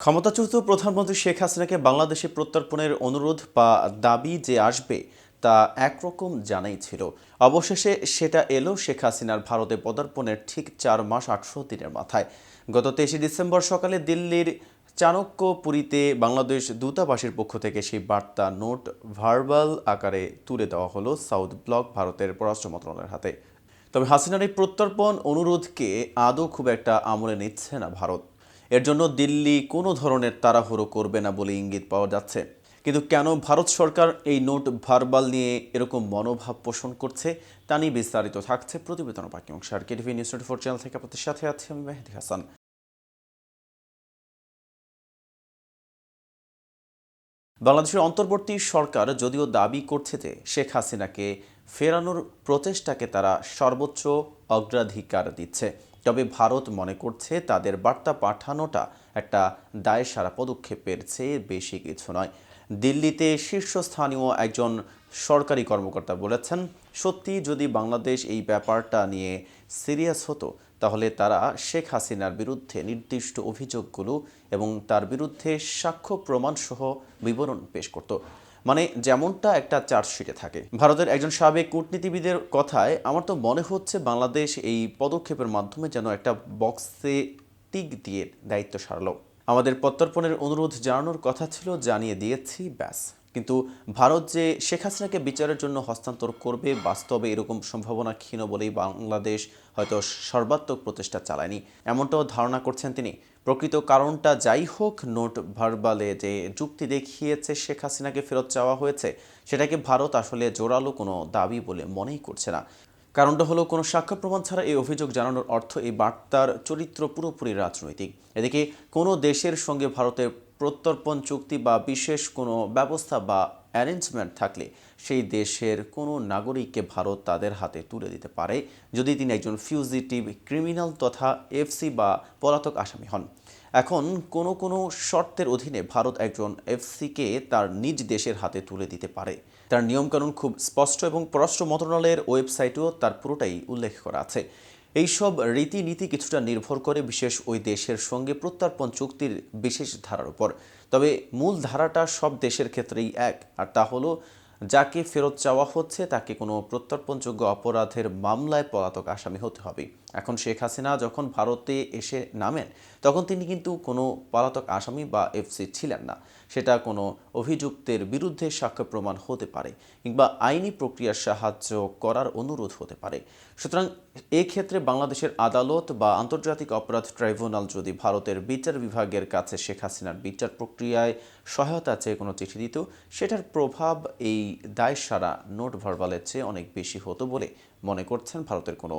ক্ষমতাচ্যুত প্রধানমন্ত্রী শেখ হাসিনাকে বাংলাদেশে প্রত্যর্পণের অনুরোধ বা দাবি যে আসবে তা একরকম জানাই ছিল। অবশেষে সেটা এলো শেখ হাসিনার ভারতে পদার্পণের ঠিক চার মাস আটশো দিনের মাথায়। গত তেইশে ডিসেম্বর সকালে দিল্লির চাণক্যপুরীতে বাংলাদেশ দূতাবাসের পক্ষ থেকে সেই বার্তা নোট ভার্বাল আকারে তুলে দেওয়া হলো সাউথ ব্লক ভারতের পররাষ্ট্র মন্ত্রণালয়ের হাতে। তবে হাসিনার এই প্রত্যর্পণ অনুরোধকে আদৌ খুব একটা আমলে নিচ্ছে না ভারত। এর জন্য দিল্লি কোনো ধরনের তাড়াহুড়ো করবে না বলে ইঙ্গিত পাওয়া যাচ্ছে। কিন্তু কেন ভারত সরকার এই নোট ভারবাল নিয়ে এরকম মনোভাব পোষণ করছে, তা নিয়ে বিস্তারিত থাকছে প্রতিবেদন বাকি অংশ আর KTV news twenty four channel থেকে আপনাদের সাথে আছি আমি মেহেদি হাসান। বাংলাদেশের অন্তর্বর্তী সরকার যদিও দাবি করছে যে শেখ হাসিনাকে ফেরানোর প্রচেষ্টাকে তারা সর্বোচ্চ অগ্রাধিকার দিচ্ছে। তবে ভারত মনে করছে তাদের বার্তা পাঠানোটা একটা দায়সারা পদক্ষেপের চেয়ে বেশি কিছু নয়। দিল্লিতে শীর্ষস্থানীয় একজন সরকারি কর্মকর্তা বলেছেন, সত্যি যদি বাংলাদেশ এই ব্যাপারটা নিয়ে সিরিয়াস হতো তাহলে তারা শেখ হাসিনার বিরুদ্ধে নির্দিষ্ট অভিযোগগুলো এবং তার বিরুদ্ধে সাক্ষ্য প্রমাণসহ বিবরণ পেশ করত। মানে যেমনটা একটা চার্জশিটে থাকে। ভারতের একজন সাবেক কূটনীতিবিদের কথায়, আমার তো মনে হচ্ছে বাংলাদেশ এই পদক্ষেপের মাধ্যমে যেন একটা বক্সে টিক দিয়ে দায়িত্ব সারল। আমাদের প্রত্যর্পণের অনুরোধ জানানোর কথা ছিল, জানিয়ে দিয়েছি, ব্যাস। কিন্তু ভারত যে শেখ হাসিনাকে বিচারের জন্য হস্তান্তর করবে, বাস্তবে এরকম সম্ভাবনা ক্ষীণ বলেই বাংলাদেশ হয়তো সর্বাত্মক প্রচেষ্টা চালায়নি। এমনটাও ধারণা করছেন তিনি। প্রকৃত কারণটা যাই হোক, নোট ভার্বালে যে যুক্তি দেখিয়েছে শেখ হাসিনাকে ফেরত চাওয়া হয়েছে, সেটাকে ভারত আসলে জোরালো কোনো দাবি বলে মনেই করছে না। কারণটা হলো কোনো সাক্ষ্য প্রমাণ ছাড়া এই অভিযোগ জানানোর অর্থ এই বার্তার চরিত্র পুরোপুরি রাজনৈতিক। এদিকে কোনো দেশের সঙ্গে ভারতের প্রত্যর্পণ চুক্তি বা বিশেষ কোনো ব্যবস্থা বা অ্যারেঞ্জমেন্ট থাকলে সেই দেশের কোনো নাগরিককে ভারত তাদের হাতে তুলে দিতে পারে যদি তিনি একজন ফিউজিটিভ ক্রিমিনাল তথা এফসি বা পলাতক আসামি হন। এখন কোনো কোনো শর্তের অধীনে ভারত একজন এফসিকে তার নিজ দেশের হাতে তুলে দিতে পারে। তার নিয়মকানুন খুব স্পষ্ট এবং পররাষ্ট্র মন্ত্রণালয়ের ওয়েবসাইটেও তার পুরোটাই উল্লেখ করা আছে। এইসব রীতিনীতি কিছুটা নির্ভর করে বিশেষ ওই দেশের সঙ্গে প্রত্যর্পণ চুক্তির বিশেষ ধারার উপর। তবে মূল ধারাটা সব দেশের ক্ষেত্রেই এক, আর তা হলো যাকে ফেরত চাওয়া হচ্ছে, তাকে কোনো প্রত্যর্পণযোগ্য অপরাধের মামলায় পলাতক আসামি হতে হবে। এখন শেখ হাসিনা যখন ভারতে এসে নামেন, তখন তিনি কিন্তু কোনো পলাতক আসামি বা এফসি ছিলেন না। সেটা কোনো অভিযুক্তের বিরুদ্ধে সাক্ষ্য প্রমাণ হতে পারে কিংবা আইনি প্রক্রিয়ার সাহায্য করার অনুরোধ হতে পারে। সুতরাং এক্ষেত্রে বাংলাদেশের আদালত বা আন্তর্জাতিক অপরাধ ট্রাইব্যুনাল যদি ভারতের বিচার বিভাগের কাছে শেখ হাসিনার বিচার প্রক্রিয়ায় সহায়তা চেয়ে কোনো চিঠি দিত, সেটার প্রভাব এই দায় সারা নোট ভার্বালের চেয়ে অনেক বেশি হতো বলে মনে করছেন ভারতের কোনো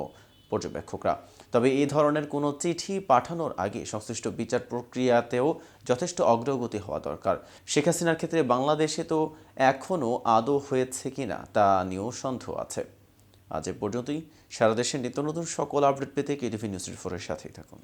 পর্যবেক্ষকরা। তবে এই ধরনের কোনো চিঠি পাঠানোর আগে সংশ্লিষ্ট বিচার প্রক্রিয়াতেও যথেষ্ট অগ্রগতি হওয়া দরকার। শেখ হাসিনার ক্ষেত্রে বাংলাদেশে তো এখনও আদৌ হয়েছে কিনা তা নিয়েও সন্দেহ আছে। আজ এ পর্যন্তই। সারা দেশের নিত্য নতুন সকল আপডেট পেতে কেটিভি নিউজ ফোরের সাথেই থাকুন।